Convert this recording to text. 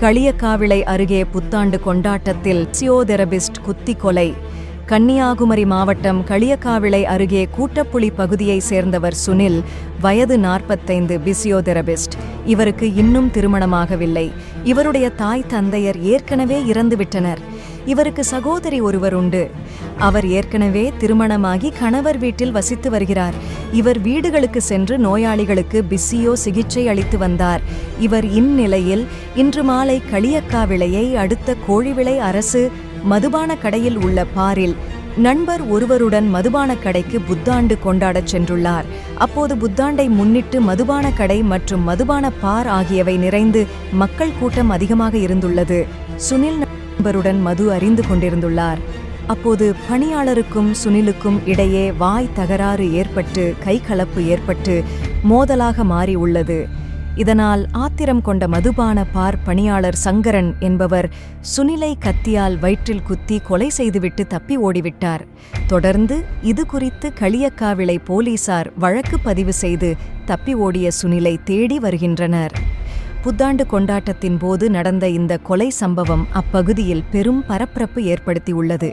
களியக்காவிளை அருகே புத்தாண்டு கொண்டாட்டத்தில் சியோதெரபிஸ்ட் குத்தி கொலை கன்னியாகுமரி மாவட்டம் களியக்காவிளை அருகே கூட்டப்புளி பகுதியைச் சேர்ந்தவர் சுனில் வயது நாற்பத்தைந்து பிசியோதெரபிஸ்ட். இவருக்கு இன்னும் திருமணமாகவில்லை. இவருடைய தாய் தந்தையர் ஏற்கனவே இறந்துவிட்டனர். இவருக்கு சகோதரி ஒருவர் உண்டு. அவர் ஏற்கனவே திருமணமாகி கணவர் வீட்டில் வசித்து வருகிறார். இவர் வீடுகளுக்கு சென்று நோயாளிகளுக்கு பிஸியோ சிகிச்சை அளித்து வந்தார். இவர் இந்நிலையில் இன்று மாலை களியக்கா விலையை அடுத்த கோழிவிளை அரசு மதுபான கடையில் உள்ள பாரில் நண்பர் ஒருவருடன் மதுபான கடைக்கு புத்தாண்டு கொண்டாடச் சென்றுள்ளார். அப்போது புத்தாண்டை முன்னிட்டு மதுபான கடை மற்றும் மதுபான பார் ஆகியவை நிறைந்து மக்கள் கூட்டம் அதிகமாக இருந்துள்ளது. சுனில் நண்பருடன் மது அறிந்து கொண்டிருந்துள்ளார். அப்போது பணியாளருக்கும் சுனிலுக்கும் இடையே வாய் தகராறு ஏற்பட்டு கைகலப்பு ஏற்பட்டு மோதலாக மாறி உள்ளது. இதனால் ஆத்திரம் கொண்ட மதுபான பார் பணியாளர் சங்கரன் என்பவர் சுனிலை கத்தியால் வயிற்றில் குத்தி கொலை செய்துவிட்டு தப்பி ஓடிவிட்டார். தொடர்ந்து இது குறித்து களியக்காவிளை போலீசார் வழக்கு பதிவு செய்து தப்பி ஓடிய சுனிலை தேடி வருகின்றனர். புத்தாண்டு கொண்டாட்டத்தின் போது நடந்த இந்த கொலை சம்பவம் அப்பகுதியில் பெரும் பரபரப்பு ஏற்படுத்தியுள்ளது.